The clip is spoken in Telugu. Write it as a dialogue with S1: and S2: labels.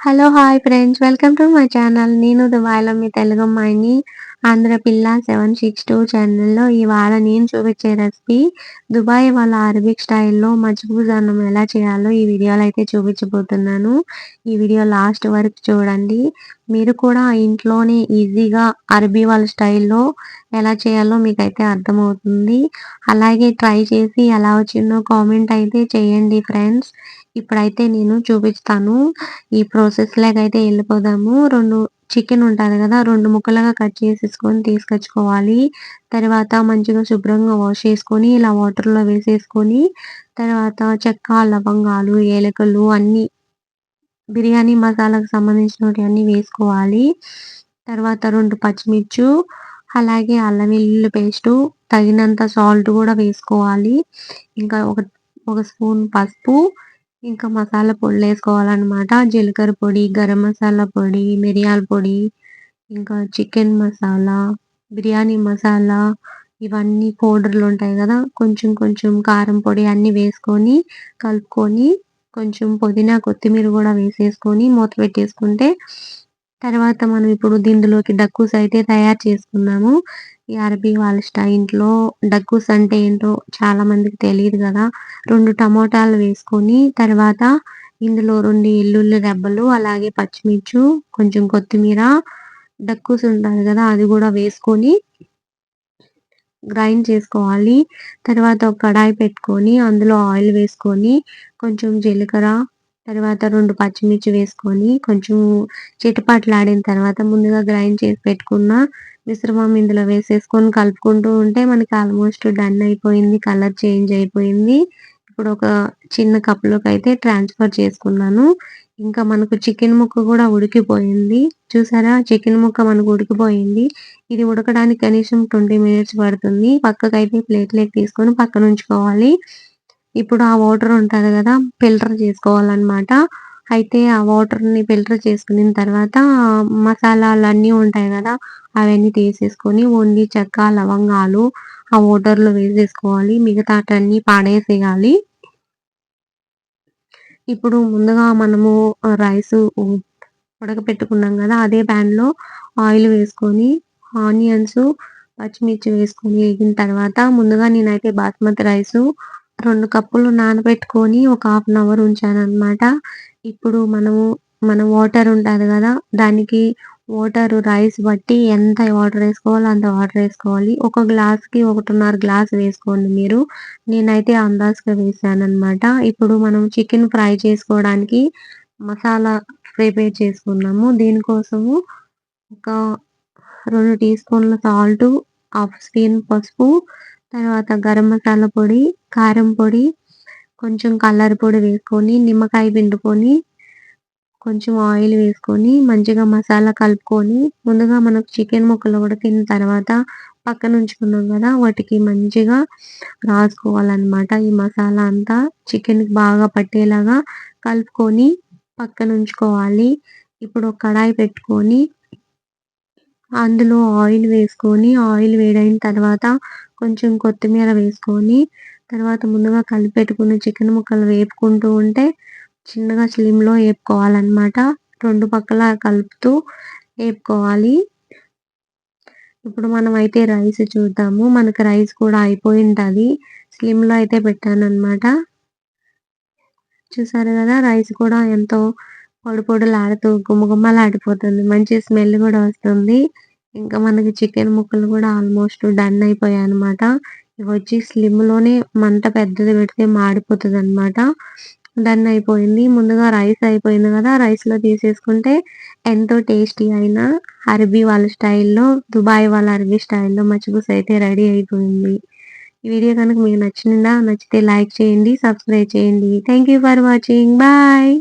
S1: Hello hi friends welcome to my channel నేను దుబాయ్లో మీ తెలుగు అమ్మాయిని ఆంధ్ర పిల్ల సెవెన్ సిక్స్ టూ ఛానల్లో ఇవాళ నేను చూపించే రెసిపీ దుబాయ్ వాళ్ళ అరబిక్ స్టైల్లో మజ్బూజ్ అన్నం ఎలా చేయాలో ఈ వీడియోలో అయితే చూపించబోతున్నాను. ఈ వీడియో లాస్ట్ వరకు చూడండి. మీరు కూడా ఇంట్లోనే ఈజీగా అరబీ వాళ్ళ స్టైల్లో ఎలా చేయాలో మీకు అయితే అర్థమవుతుంది. అలాగే ట్రై చేసి ఎలా వచ్చిందో కామెంట్ అయితే చేయండి ఫ్రెండ్స్. ఇప్పుడైతే నేను చూపిస్తాను. ఈ ప్రాసెస్ లాగైతే అయితే వెళ్ళిపోదాము. రెండు చికెన్ ఉంటుంది కదా రెండు ముక్కలుగా కట్ చేసేసుకొని తీసుకొచ్చుకోవాలి. తర్వాత మంచిగా శుభ్రంగా వాష్ చేసుకొని ఇలా వాటర్లో వేసేసుకొని తర్వాత చెక్క లవంగాలు ఏలకలు అన్నీ బిర్యానీ మసాలాకు సంబంధించినవి అన్నీ వేసుకోవాలి. తర్వాత రెండు పచ్చిమిర్చు అలాగే అల్లం వెల్లుల్లి పేస్టు తగినంత సాల్ట్ కూడా వేసుకోవాలి. ఇంకా ఒక ఒక స్పూన్ పసుపు ఇంకా మసాలా పొడులు వేసుకోవాలన్నమాట. జీలకర్ర పొడి గరం మసాలా పొడి మిరియాల పొడి ఇంకా చికెన్ మసాలా బిర్యానీ మసాలా ఇవన్నీ పౌడర్లు ఉంటాయి కదా కొంచెం కొంచెం కారం పొడి అన్నీ వేసుకొని కలుపుకొని కొంచెం పుదీనా కొత్తిమీర కూడా వేసేసుకొని మూత పెట్టేసుకుంటే తర్వాత మనం ఇప్పుడు దీనిలోకి డక్కూస్ అయితే తయారు చేసుకున్నాము. ఈ అరబీ వాళ్ళ స్టైల్లో డక్కూస్ అంటే ఏంటో చాలా మందికి తెలియదు కదా. రెండు టమోటాలు వేసుకొని తర్వాత ఇందులో రెండు ఎల్లుల్లి రెబ్బలు అలాగే పచ్చిమిర్చి కొంచెం కొత్తిమీర డక్కూస్ ఉంటుంది కదా అది కూడా వేసుకొని గ్రైండ్ చేసుకోవాలి. తర్వాత ఒక కడాయి పెట్టుకొని అందులో ఆయిల్ వేసుకొని కొంచెం జీలకర్ర తర్వాత రెండు పచ్చిమిర్చి వేసుకొని కొంచెం చిటపట్లాడిన తర్వాత ముందుగా గ్రైండ్ చేసి పెట్టుకున్న మిశ్రమం ఇందులో వేసేసుకొని కలుపుకుంటూ ఉంటే మనకి ఆల్మోస్ట్ డన్ అయిపోయింది కలర్ చేంజ్ అయిపోయింది. ఇప్పుడు ఒక చిన్న కప్లోకి అయితే ట్రాన్స్ఫర్ చేసుకున్నాను. ఇంకా మనకు చికెన్ ముక్క కూడా ఉడికిపోయింది. చూసారా? చికెన్ ముక్క మనకు ఉడికిపోయింది. ఇది ఉడకడానికి కనీసం ట్వంటీ మినిట్స్ పడుతుంది. పక్కకైతే ప్లేట్లోకి తీసుకొని పక్కన ఉంచుకోవాలి. ఇప్పుడు ఆ వాటర్ ఉంటుంది కదా ఫిల్టర్ చేసుకోవాలన్నమాట. అయితే ఆ వాటర్ని ఫిల్టర్ చేసుకున్న తర్వాత మసాలాలు అన్నీ ఉంటాయి కదా అవన్నీ తీసేసుకొని ఓన్లీ చెక్క లవంగాలు ఆ వాటర్లో వేసేసుకోవాలి. మిగతా అన్ని పాడేసేయాలి. ఇప్పుడు ముందుగా మనము రైస్ ఉడకపెట్టుకున్నాం కదా అదే ప్యాన్లో ఆయిల్ వేసుకొని ఆనియన్స్ పచ్చిమిర్చి వేసుకొని వేగిన తర్వాత ముందుగా నేనైతే బాస్మతి రైస్ రెండు కప్పులు నానబెట్టుకొని ఒక హాఫ్ అన్ అవర్ ఉంచాను అనమాట ఇప్పుడు మనము మన వాటర్ ఉంటుంది కదా దానికి వాటర్ రైస్ బట్టి ఎంత వాటర్ వేసుకోవాలో అంత వాటర్ వేసుకోవాలి. ఒక గ్లాస్కి ఒకటిన్నర గ్లాస్ వేసుకోండి మీరు. నేనైతే అందాజుగా వేసాను అనమాట ఇప్పుడు మనం చికెన్ ఫ్రై చేసుకోవడానికి మసాలా ప్రిపేర్ చేసుకున్నాము. దీనికోసము ఒక రెండు టీ స్పూన్ల సాల్ట్ హాఫ్ స్పూన్ పసుపు తర్వాత గరం మసాలా పొడి కారం పొడి కొంచెం కలర్ పొడి వేసుకొని నిమ్మకాయ పిండుకొని కొంచెం ఆయిల్ వేసుకొని మంచిగా మసాలా కలుపుకొని ముందుగా మనకు చికెన్ ముక్కలు ఉడికిన తర్వాత పక్కన ఉంచుకున్నాం కదా వాటికి మంచిగా రాసుకోవాలన్నమాట. ఈ మసాలా అంతా చికెన్కి బాగా పట్టేలాగా కలుపుకొని పక్కన ఉంచుకోవాలి. ఇప్పుడు కడాయి పెట్టుకొని అందులో ఆయిల్ వేసుకొని ఆయిల్ వేడైన తర్వాత కొంచెం కొత్తిమీర వేసుకొని తర్వాత ముందుగా కలిపి పెట్టుకున్న చికెన్ ముక్కలు వేపుకుంటూ ఉంటే చిన్నగా స్లిమ్లో వేపుకోవాలన్నమాట రెండు పక్కల కలుపుతూ వేపుకోవాలి ఇప్పుడు మనం అయితే రైస్ చూద్దాము. మనకి రైస్ కూడా అయిపోయి ఉంటుంది స్లిమ్లో అయితే పెట్టాను అనమాట చూసారు కదా రైస్ కూడా ఎంతో పొడి పొడులాడుతూ గుమ్మగుమ్మలాడిపోతుంది మంచి స్మెల్ కూడా వస్తుంది. ఇంకా మనకి చికెన్ ముక్కలు కూడా ఆల్మోస్ట్ డన్ అయిపోయాయి అనమాట ఇవి వచ్చి స్లిమ్లోనే మంట పెద్దది పెడితే మాడిపోతుంది అనమాట డన్ అయిపోయింది. ముందుగా రైస్ అయిపోయింది కదా రైస్లో తీసేసుకుంటే ఎంతో టేస్టీ అయిన అరబీ వాళ్ళ స్టైల్లో దుబాయ్ వాళ్ళ అరబీ స్టైల్లో మచ్చిపూస అయితే రెడీ అయిపోయింది. ఈ వీడియో కనుక మీకు నచ్చిందా నచ్చితే లైక్ చేయండి సబ్స్క్రైబ్ చేయండి. Thank you for watching bye